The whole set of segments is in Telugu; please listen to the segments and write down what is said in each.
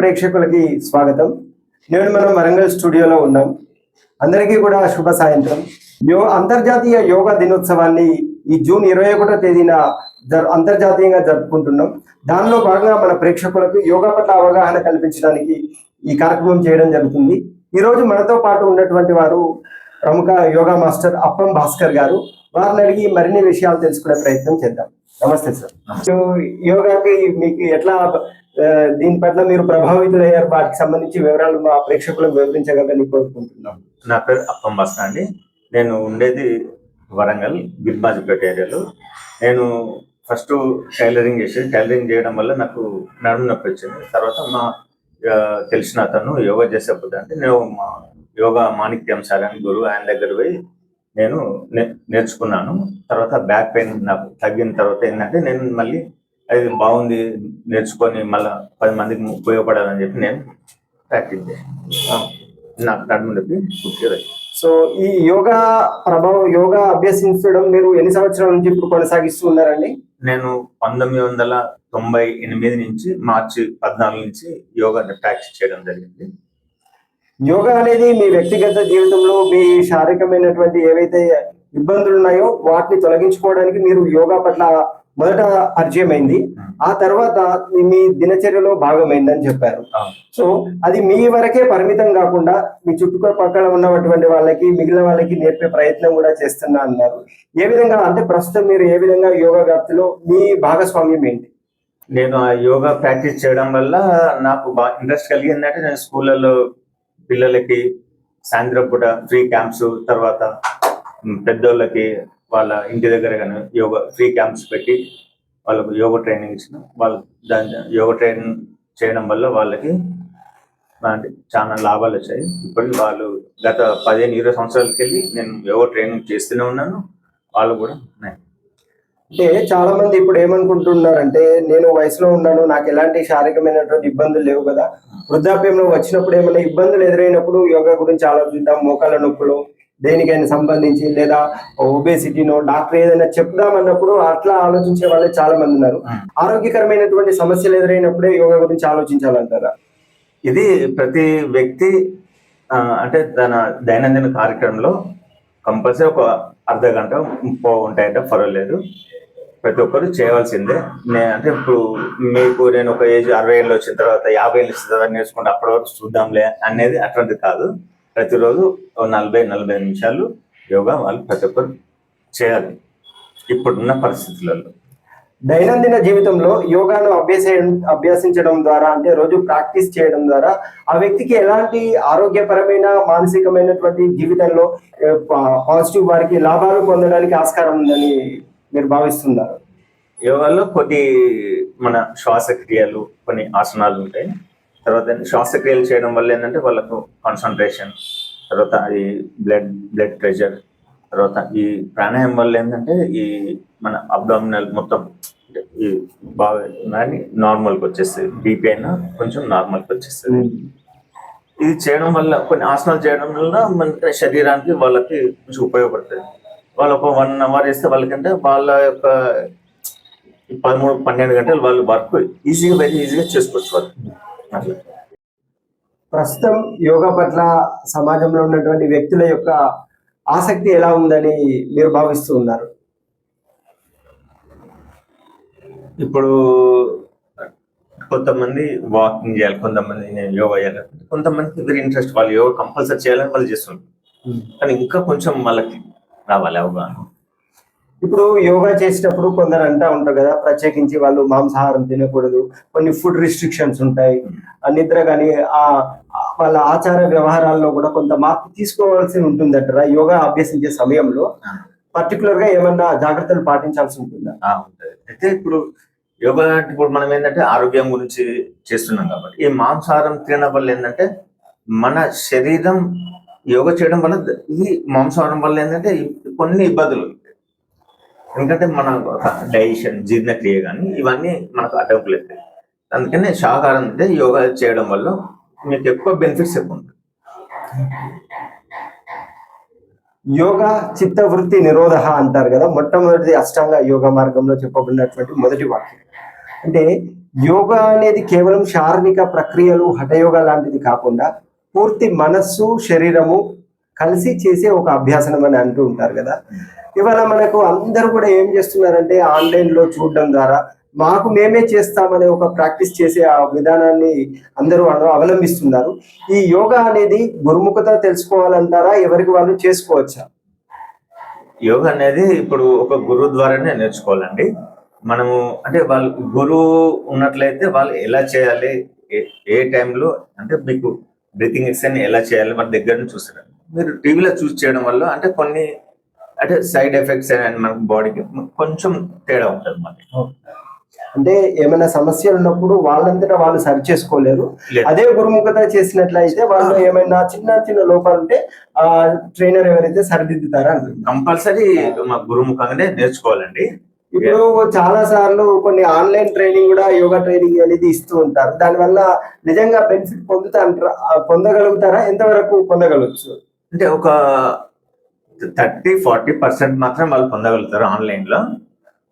ప్రేక్షకులకి స్వాగతం. నేను మనం వరంగల్ స్టూడియోలో ఉన్నాం. అందరికీ కూడా శుభ సాయంత్రం. యో అంతర్జాతీయ యోగా దినోత్సవాన్ని ఈ జూన్ ఇరవై ఒకటో తేదీన జర్ అంతర్జాతీయంగా జరుపుకుంటున్నాం. దానిలో భాగంగా మన ప్రేక్షకులకు యోగా పట్ల అవగాహన కల్పించడానికి ఈ కార్యక్రమం చేయడం జరుగుతుంది. ఈ రోజు మనతో పాటు ఉన్నటువంటి వారు ప్రముఖ యోగా మాస్టర్ అప్పం భాస్కర్ గారు. వారిని అడిగి మరిన్ని విషయాలు తెలుసుకునే ప్రయత్నం చేద్దాం. నమస్తే సార్. యోగాకి మీకు ఎట్లా దీని పట్ల మీరు ప్రభావితులయ్యారు. వాటికి సంబంధించి వివరాలు మా ప్రేక్షకులకు వివరించగలని కోరుకుంటున్నాం నా పేరు అప్పం బస్తా అండి. నేను ఉండేది వరంగల్ గిర్బాజిపేట ఏరియాలో. నేను ఫస్ట్ టైలరింగ్ చేసి టైలరింగ్ చేయడం వల్ల నాకు నడుము నొప్పి వచ్చింది. తర్వాత మా తెలిసిన అతను యోగా చేసేప్పుడు అంటే నేను మా యోగా మాణిక్యం సార్ అని గురువు ఆయన దగ్గర పోయి నేను నేర్చుకున్నాను. తర్వాత బ్యాక్ పెయిన్ నాకు తగ్గిన తర్వాత ఏంటంటే నేను మళ్ళీ అది బాగుంది నేర్చుకొని మళ్ళీ పది మందికి ఉపయోగపడాలని చెప్పి నేను ప్రాక్టీస్ చేశాను. నాకు నడుము నొప్పి పూర్తిగా. సో ఈ యోగా ప్రభావం యోగా అభ్యసించడం మీరు ఎన్ని సంవత్సరాల నుంచి ఇప్పుడు కొనసాగిస్తూ ఉన్నారండి? నేను పంతొమ్మిది వందల తొంభై ఎనిమిది నుంచి మార్చి పద్నాలుగు నుంచి యోగా ప్రాక్టీస్ చేయడం జరిగింది. యోగా అనేది మీ వ్యక్తిగత జీవితంలో మీ శారీరకమైనటువంటి ఏవైతే ఇబ్బందులు ఉన్నాయో వాటిని తొలగించుకోవడానికి మీరు యోగా పట్ల మొదట పరిచయం అయింది ఆ తర్వాత మీ దినచర్యలో భాగమైందని చెప్పారు. సో అది మీ వరకే పరిమితం కాకుండా మీ చుట్టుపక్కల ఉన్నటువంటి వాళ్ళకి మిగిలిన వాళ్ళకి నేర్పే ప్రయత్నం కూడా చేస్తున్నా అన్నారు. ఏ విధంగా అంటే ప్రస్తుతం మీరు ఏ విధంగా యోగా వ్యాప్తిలో మీ భాగస్వామ్యం ఏంటి? నేను ఆ యోగా ప్రాక్టీస్ చేయడం వల్ల నాకు బాగా ఇంట్రెస్ట్ కలిగిందంటే నేను స్కూళ్ళలో పిల్లలకి సాయంత్రం పూట ఫ్రీ క్యాంప్స్ తర్వాత పెద్దోళ్ళకి వాళ్ళ ఇంటి దగ్గర కానీ యోగా ఫ్రీ క్యాంప్స్ పెట్టి వాళ్ళకు యోగా ట్రైనింగ్ ఇచ్చిన వాళ్ళు దాని యోగా ట్రైనింగ్ చేయడం వల్ల వాళ్ళకి చాలా లాభాలు వచ్చాయి. ఇప్పుడు వాళ్ళు గత పదిహేను ఇరవై సంవత్సరాలకి వెళ్ళి నేను యోగా ట్రైనింగ్ చేస్తూనే ఉన్నాను. వాళ్ళు కూడా ఉన్నాయి. అంటే చాలా మంది ఇప్పుడు ఏమనుకుంటున్నారంటే నేను వయసులో ఉన్నాను నాకు ఎలాంటి శారీరకమైనటువంటి ఇబ్బందులు లేవు కదా. వృద్ధాప్యంలో వచ్చినప్పుడు ఏమైనా ఇబ్బందులు ఎదురైనప్పుడు యోగా గురించి ఆలోచిద్దాం మోకాళ్ళ నొప్పులు దేనికైనా సంబంధించి లేదా ఒబేసిటీనో డాక్టర్ ఏదైనా చెప్దామన్నప్పుడు అట్లా ఆలోచించే వాళ్ళే చాలా మంది ఉన్నారు. ఆరోగ్యకరమైనటువంటి సమస్యలు ఎదురైనప్పుడే యోగా గురించి ఆలోచించాలంటారా? ఇది ప్రతి వ్యక్తి అంటే తన దైనందిన కార్యక్రమంలో కంపల్సరీ ఒక అర్ధ గంట ముప్పో ఉంటాయంటే పర్వాలేదు. ప్రతి ఒక్కరు చేయవలసిందే. నే అంటే ఇప్పుడు మీకు నేను ఒక ఏజ్ అరవై ఏళ్ళు వచ్చిన తర్వాత యాభై ఏళ్ళు వచ్చిన తర్వాత నేర్చుకుంటే అప్పటి వరకు చూద్దాంలే అనేది అటువంటిది కాదు. ప్రతిరోజు నలభై నలభై నిమిషాలు యోగా వాళ్ళు ప్రతి ఒక్కరు చేయాలి ఇప్పుడున్న పరిస్థితులలో. దైనందిన జీవితంలో యోగాను అభ్యస అభ్యసించడం ద్వారా అంటే రోజు ప్రాక్టీస్ చేయడం ద్వారా ఆ వ్యక్తికి ఎలాంటి ఆరోగ్యపరమైన మానసికమైనటువంటి జీవితంలో పాజిటివ్ వారికి లాభాలు పొందడానికి ఆస్కారం ఉందని మీరు భావిస్తున్నారు? యోగాలో కొన్ని మన శ్వాసక్రియలు కొన్ని ఆసనాలు ఉంటాయి. తర్వాత శ్వాసక్రియలు చేయడం వల్ల ఏంటంటే వాళ్ళకు కాన్సన్ట్రేషన్ తర్వాత ఈ బ్లడ్ బ్లడ్ ప్రెషర్ తర్వాత ఈ ప్రాణాయామం వల్ల ఏంటంటే ఈ మన అబ్డామినల్ మొత్తం ఈ బాగా నార్మల్కి వచ్చేస్తుంది. బీపీ అయినా కొంచెం నార్మల్కి వచ్చేస్తుంది. ఇది చేయడం వల్ల కొన్ని ఆసనాలు చేయడం వల్ల మన శరీరానికి వాళ్ళకి కొంచెం ఉపయోగపడుతుంది. వాళ్ళు ఒక వన్ అవర్ వేస్తే వాళ్ళకంటే వాళ్ళ యొక్క పదమూడు పన్నెండు గంటలు వాళ్ళు వర్క్ ఈజీగా వెరీ ఈజీగా చేసుకోవచ్చు వాళ్ళు. ప్రస్తుతం యోగా పట్ల సమాజంలో ఉన్నటువంటి వ్యక్తుల యొక్క ఆసక్తి ఎలా ఉందని మీరు భావిస్తూ ఉన్నారు? ఇప్పుడు కొంతమంది వాకింగ్ చేయాలి కొంతమంది నేను యోగా చేయాలి. కొంతమందికి వెరీ ఇంట్రెస్ట్ వాళ్ళు యోగా కంపల్సరీ చేయాలని వాళ్ళు చేస్తుంటారు కానీ ఇంకా కొంచెం వాళ్ళకి రావాలి అవగాహన. ఇప్పుడు యోగా చేసేటప్పుడు కొందరు అంటా ఉంటారు కదా ప్రత్యేకించి వాళ్ళు మాంసాహారం తినకూడదు కొన్ని ఫుడ్ రిస్ట్రిక్షన్స్ ఉంటాయి. నిద్ర కానీ ఆ వాళ్ళ ఆచార వ్యవహారాల్లో కూడా కొంత మార్పు తీసుకోవాల్సి ఉంటుందంటారా? యోగా అభ్యసించే సమయంలో పర్టికులర్గా ఏమన్నా జాగ్రత్తలు పాటించాల్సి ఉంటుందా? అయితే ఇప్పుడు యోగా అంటే ఇప్పుడు మనం ఏంటంటే ఆరోగ్యం గురించి చేస్తున్నాం కాబట్టి ఈ మాంసాహారం తినడం వల్ల ఏంటంటే మన శరీరం యోగా చేయడం వల్ల ఇది మాంసాహారం వల్ల ఏంటంటే కొన్ని ఇబ్బందులు. ఎందుకంటే మన డైజెషన్ జీర్ణక్రియ కానీ ఇవన్నీ మనకు అడ్డంకులు అవుతాయి అందుకనే శాకాహారం అంటే యోగా చేయడం వల్ల మీకు ఎక్కువ బెనిఫిట్స్ ఎక్కువ ఉంటాయి. యోగా చిత్తవృత్తి నిరోధ అంటారు కదా మొట్టమొదటి అష్టాంగ యోగ మార్గంలో చెప్పబడినటువంటి మొదటి వాక్యం. అంటే యోగా అనేది కేవలం శారీరక ప్రక్రియలు హఠయోగా లాంటిది కాకుండా పూర్తి మనస్సు శరీరము కలిసి చేసే ఒక అభ్యాసనం అని అంటూ ఉంటారు కదా. ఇవాళ మనకు అందరూ కూడా ఏం చేస్తున్నారంటే ఆన్లైన్లో చూడడం ద్వారా మాకు మేమే చేస్తామనే ఒక ప్రాక్టీస్ చేసే ఆ విధానాన్ని అందరూ అవలంబిస్తున్నారు. ఈ యోగా అనేది గురుముఖత తెలుసుకోవాలంటారా? ఎవరికి వాళ్ళు చేసుకోవచ్చా? యోగా అనేది ఇప్పుడు ఒక గురువు ద్వారానే నేర్చుకోవాలండి. మనము అంటే వాళ్ళు గురువు ఉన్నట్లయితే వాళ్ళు ఎలా చేయాలి? ఏ- ఏ టైంలో అంటే మీకు బ్రీతింగ్ ఎక్సర్సైజ్ ఎలా చేయాలి? మన దగ్గర నుంచి చూస్తారు మీరు టీవీలో చూసి చేయడం వల్ల అంటే కొన్ని అంటే సైడ్ ఎఫెక్ట్స్ మన బాడీకి కొంచెం తేడా ఉంటుంది మనకి. అంటే ఏమైనా సమస్యలు ఉన్నప్పుడు వాళ్ళంతటా వాళ్ళు సరి చేసుకోలేరు. అదే గురుముఖత చేసినట్లయితే వాళ్ళు ఏమైనా చిన్న చిన్న లోపాలు ఉంటే ఆ ట్రైనర్ ఎవరైతే సరిదిద్దుతారా కంపల్సరీ మా గురుముఖంగానే నేర్చుకోవాలండి. ఇప్పుడు చాలా సార్లు కొన్ని ఆన్లైన్ ట్రైనింగ్ కూడా యోగా ట్రైనింగ్ అనేది ఇస్తూ ఉంటారు. దానివల్ల నిజంగా బెనిఫిట్ పొందుతా పొందగలుగుతారా? ఎంతవరకు పొందగలవచ్చు అంటే ఒక థర్టీ ఫార్టీ పర్సెంట్ మాత్రం వాళ్ళు పొందగలుగుతారు ఆన్లైన్లో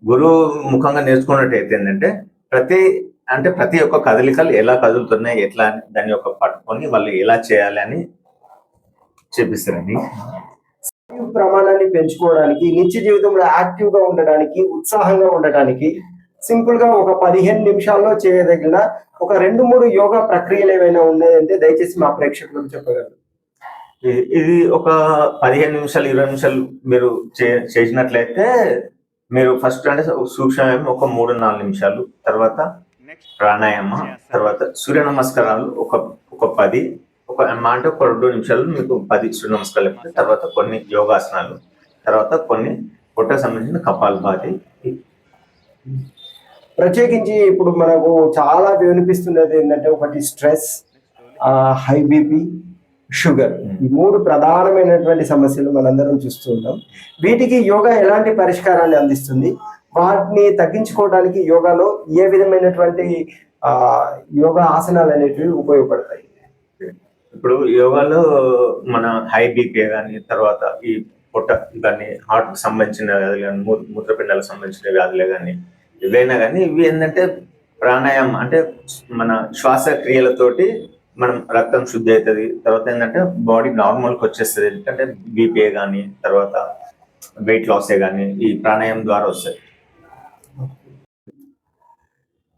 గురువు ముఖంగా నేర్చుకున్నట్టయితే ఏంటంటే ప్రతి అంటే ప్రతి ఒక్క కదలికలు ఎలా కదులుతున్నాయి ఎట్లా అని దాన్ని ఒక పట్టుకొని వాళ్ళు ఎలా చేయాలి అని చూపిస్తారండి. ప్రమాణాన్ని పెంచుకోవడానికి నిత్య జీవితంలో యాక్టివ్గా ఉండడానికి ఉత్సాహంగా ఉండడానికి సింపుల్గా ఒక పదిహేను నిమిషాల్లో చేయదగిన ఒక రెండు మూడు యోగా ప్రక్రియలు ఏమైనా ఉన్నాయంటే దయచేసి మా ప్రేక్షకులకు చెప్పగలరు. ఇది- ఒక పదిహేను నిమిషాలు ఇరవై నిమిషాలు మీరు చే- చేసినట్లయితే మీరు ఫస్ట్ అంటే సూక్ష్మం ఒక మూడు నాలుగు నిమిషాలు తర్వాత ప్రాణాయామ తర్వాత సూర్య నమస్కారాలు ఒక ఒక పది ఒక అంటే ఒక రెండు నిమిషాలు మీకు పది సూర్య నమస్కారాలు. తర్వాత కొన్ని యోగాసనాలు తర్వాత కొన్ని పొట్టకు సంబంధించిన కపాలభాతి ప్రత్యేకించి ఇప్పుడు మనకు చాలా వినిపిస్తున్నది ఏంటంటే ఒకటి స్ట్రెస్ హై బీపీ షుగర్. ఈ మూడు ప్రధానమైనటువంటి సమస్యలు మనందరం చూస్తూ ఉంటాం వీటికి యోగా ఎలాంటి పరిష్కారాన్ని అందిస్తుంది? వాటిని తగ్గించుకోవడానికి యోగాలో ఏ విధమైనటువంటి ఆ యోగా ఆసనాలు అనేటివి ఉపయోగపడతాయి? ఇప్పుడు యోగాలో మన హై బీపీ కానీ తర్వాత ఈ పొట్ట కానీ హార్ట్కి సంబంధించిన వ్యాధులు కానీ మూ- మూత్రపిండాలకు సంబంధించిన వ్యాధులే కానీ ఇవైనా కానీ ఇవి ఏంటంటే ప్రాణాయామం అంటే మన శ్వాసక్రియలతోటి మనం రక్తం శుద్ధి అవుతుంది. తర్వాత ఏంటంటే బాడీ నార్మల్కి వచ్చేస్తుంది. ఎందుకంటే బీపీఏ కానీ తర్వాత వెయిట్ లాసే కానీ ఈ ప్రాణాయామం ద్వారా వస్తాయి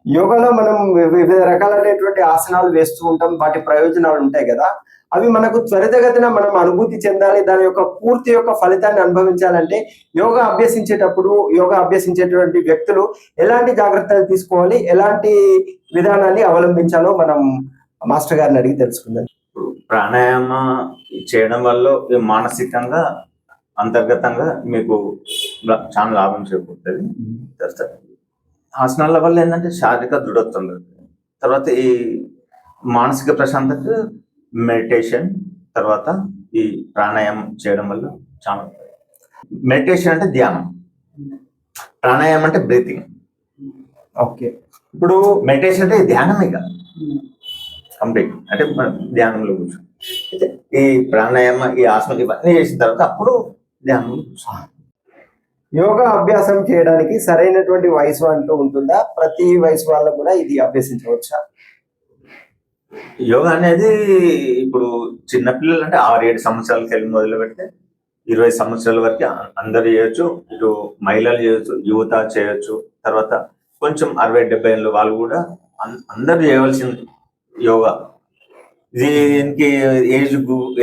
యోగాలో మనం వివిధ రకాలైనటువంటి ఆసనాలు వేస్తూ ఉంటాం. వాటి ప్రయోజనాలు ఉంటాయి కదా. అవి మనకు త్వరితగతిన మనం అనుభూతి చెందాలి. దాని యొక్క పూర్తి యొక్క ఫలితాన్ని అనుభవించాలంటే యోగా అభ్యసించేటప్పుడు యోగా అభ్యసించేటువంటి వ్యక్తులు ఎలాంటి జాగ్రత్తలు తీసుకోవాలి? ఎలాంటి విధానాన్ని అవలంబించాలో మనం మాస్టర్ గారిని అడిగి తెలుసుకుందాం. ప్రాణాయామ చేయడం వల్ల మానసికంగా అంతర్గతంగా మీకు చాలా లాభం చేకూరుతుంది. ఆసనాల వల్ల ఏంటంటే శారీరక దృఢత్వం తర్వాత ఈ మానసిక ప్రశాంతత మెడిటేషన్ తర్వాత ఈ ప్రాణాయామం చేయడం వల్ల చాలా మెడిటేషన్ అంటే ధ్యానం. ప్రాణాయామం అంటే బ్రీతింగ్. ఓకే. ఇప్పుడు మెడిటేషన్ అంటే ధ్యానం ఇక కంప్లీట్. అంటే మనం ధ్యానంలో కూర్చో అయితే ఈ ప్రాణాయామ ఈ ఆసనం ఇవన్నీ చేసిన తర్వాత అప్పుడు కూర్చో యోగా అభ్యాసం చేయడానికి సరైనటువంటి వయసు అంటూ ఉంటుందా? ప్రతి వయసు వాళ్ళకు కూడా ఇది అభ్యసించవచ్చా? యోగా అనేది ఇప్పుడు చిన్నపిల్లలు అంటే ఆరు ఏడు సంవత్సరాలకి వెళ్ళి మొదలు పెడితే ఇరవై సంవత్సరాల వరకు అందరు చేయొచ్చు. ఇటు మహిళలు చేయొచ్చు యువత చేయొచ్చు. తర్వాత కొంచెం అరవై డెబ్బై ఏళ్ళ వాళ్ళు కూడా అందరూ చేయవలసింది యోగా. దీనికి ఏజ్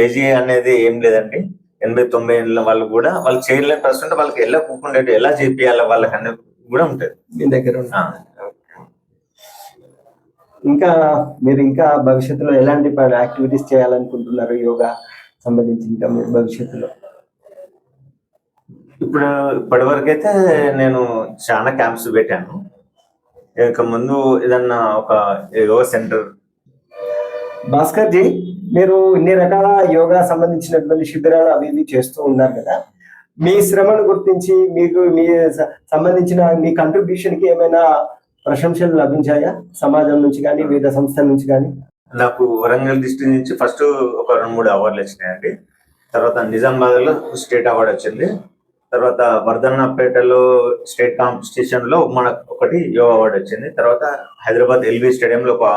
ఏజ్ అనేది ఏం లేదండి. ఎనభై తొంభై ఏళ్ళ వాళ్ళు కూడా వాళ్ళు చేయలేని ప్రశ్న వాళ్ళకి ఎలా కూకుండా ఎలా చేపియాలి వాళ్ళకి అనేది కూడా ఉంటుంది. మీ దగ్గర ఉన్న. ఇంకా మీరు ఇంకా భవిష్యత్తులో ఎలాంటి యాక్టివిటీస్ చేయాలనుకుంటున్నారు యోగా సంబంధించి ఇంకా మీరు భవిష్యత్తులో? ఇప్పుడు ఇప్పటి వరకు అయితే నేను చాలా క్యాంప్స్ పెట్టాను. ఇక ముందు ఏదన్నా ఒక యోగా సెంటర్ భాస్కర్ జీ మీరు ఇన్ని రకాల యోగా సంబంధించినటువంటి శిబిరాలు అవి ఇవి చేస్తూ ఉన్నారు కదా. మీ శ్రమను గుర్తించి మీకు మీ సంబంధించిన మీ కంట్రిబ్యూషన్కి ఏమైనా ప్రశంసలు లభించాయా? సమాజం నుంచి కానీ వివిధ సంస్థల నుంచి కానీ? నాకు వరంగల్ డిస్ట్రిక్ట్ నుంచి ఫస్ట్ ఒక రెండు మూడు అవార్డులు వచ్చినాయండి. తర్వాత నిజామాబాద్లో స్టేట్ అవార్డు వచ్చింది. తర్వాత వర్ధన్నపేటలో స్టేట్ కాంపిటీషన్లో మనకు ఒకటి యోగా అవార్డు వచ్చింది. తర్వాత హైదరాబాద్ ఎల్బీ స్టేడియంలో ఒక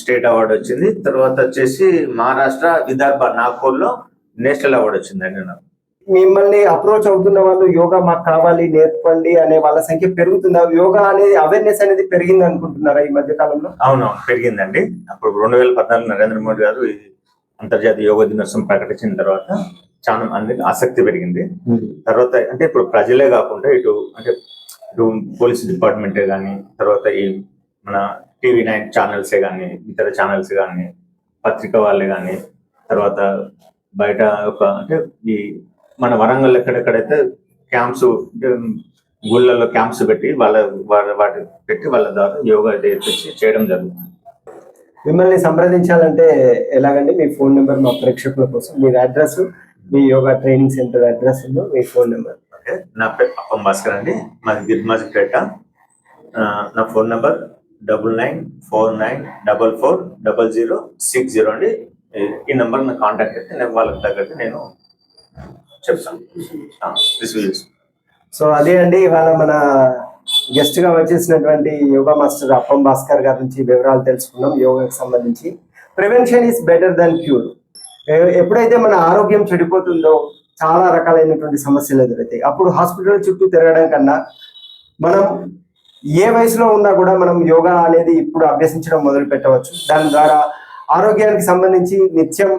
స్టేట్ అవార్డు వచ్చింది. తర్వాత వచ్చేసి మహారాష్ట్ర విదర్భ నాగ్పూర్లో నేషనల్ అవార్డు వచ్చిందండి నాకు. మిమ్మల్ని అప్రోచ్ అవుతున్న వాళ్ళు యోగా మాకు కావాలి నేర్పండి అనే వాళ్ళ సంఖ్య పెరుగుతుందా? యోగా అనేది అవేర్నెస్ అనేది పెరిగింది అనుకుంటున్నారా ఈ మధ్య కాలంలో? అవునవును పెరిగిందండి. అప్పుడు రెండు వేల పద్నాలుగు నరేంద్ర మోడీ గారు అంతర్జాతీయ యోగా దినోత్సవం ప్రకటించిన తర్వాత చాలా మందికి ఆసక్తి పెరిగింది. తర్వాత అంటే ఇప్పుడు ప్రజలే కాకుండా ఇటు అంటే ఇటు పోలీస్ డిపార్ట్మెంటే కానీ తర్వాత ఈ మన టీవీ నైన్ ఛానల్సే కానీ ఇతర ఛానల్స్ కానీ పత్రిక వాళ్ళే కానీ తర్వాత బయట ఒక అంటే ఈ మన వరంగల్ ఎక్కడెక్కడైతే క్యాంప్స్ గుళ్ళల్లో క్యాంప్స్ పెట్టి వాళ్ళ వాళ్ళ వాటి పెట్టి వాళ్ళ ద్వారా యోగా నేర్పించి చేయడం జరుగుతుంది. మిమ్మల్ని సంప్రదించాలంటే ఎలాగండి? మీ ఫోన్ నెంబర్ మా ప్రేక్షకుల కోసం మీ అడ్రస్ మీ యోగా ట్రైనింగ్ సెంటర్ అడ్రస్ మీ ఫోన్ నెంబర్. ఓకే నా పేరు అప్పం భాస్కర్ అండి మాది గిర్మాజిపేట. నా phone number double nine four nine double four double zero six zero అండి. ఈ- నెంబర్ నాకు కాంటాక్ట్ అయితే నేను వాళ్ళకి తగ్గట్టు నేను చెప్తాను. రిసీవ్ చేస్తాను సో అదే అండి ఇవాళ మన గెస్ట్గా వచ్చేసినటువంటి యోగా మాస్టర్ అప్పం భాస్కర్ గారి నుంచి వివరాలు తెలుసుకున్నాం యోగాకి సంబంధించి. Prevention is better than cure ఎప్పుడైతే మన ఆరోగ్యం చెడిపోతుందో చాలా రకాలైనటువంటి సమస్యలు ఎదురవుతాయి అప్పుడు హాస్పిటల్ చుట్టూ తిరగడం కన్నా మనం ఏ వయసులో ఉన్నా కూడా మనం యోగా అనేది ఇప్పుడు అభ్యసించడం మొదలు పెట్టవచ్చు. దాని ద్వారా ఆరోగ్యానికి సంబంధించి నిత్యం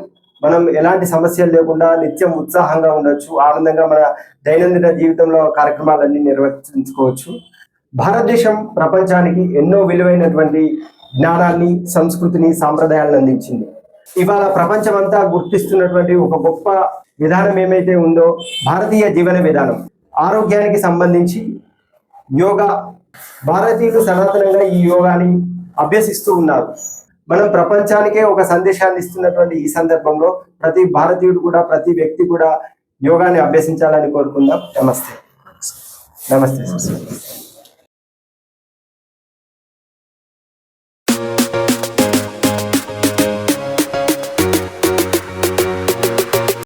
మనం ఎలాంటి సమస్యలు లేకుండా నిత్యం ఉత్సాహంగా ఉండొచ్చు ఆనందంగా మన దైనందిన జీవితంలో కార్యక్రమాలన్నీ నిర్వర్తించుకోవచ్చు. భారతదేశం ప్రపంచానికి ఎన్నో విలువైనటువంటి జ్ఞానాన్ని సంస్కృతిని సాంప్రదాయాలను అందించింది. ఇవాళ ప్రపంచమంతా గుర్తిస్తున్నటువంటి ఒక గొప్ప విధానం ఏమైతే ఉందో భారతీయ జీవన విధానం. ఆరోగ్యానికి సంబంధించి యోగా భారతీయులు సనాతనంగా ఈ యోగాని అభ్యసిస్తూ ఉన్నారు. మనం ప్రపంచానికే ఒక సందేశాన్ని ఇస్తున్నటువంటి ఈ సందర్భంలో ప్రతి భారతీయుడు కూడా ప్రతి వ్యక్తి కూడా యోగాని అభ్యసించాలని కోరుకుందాం. నమస్తే. నమస్తే.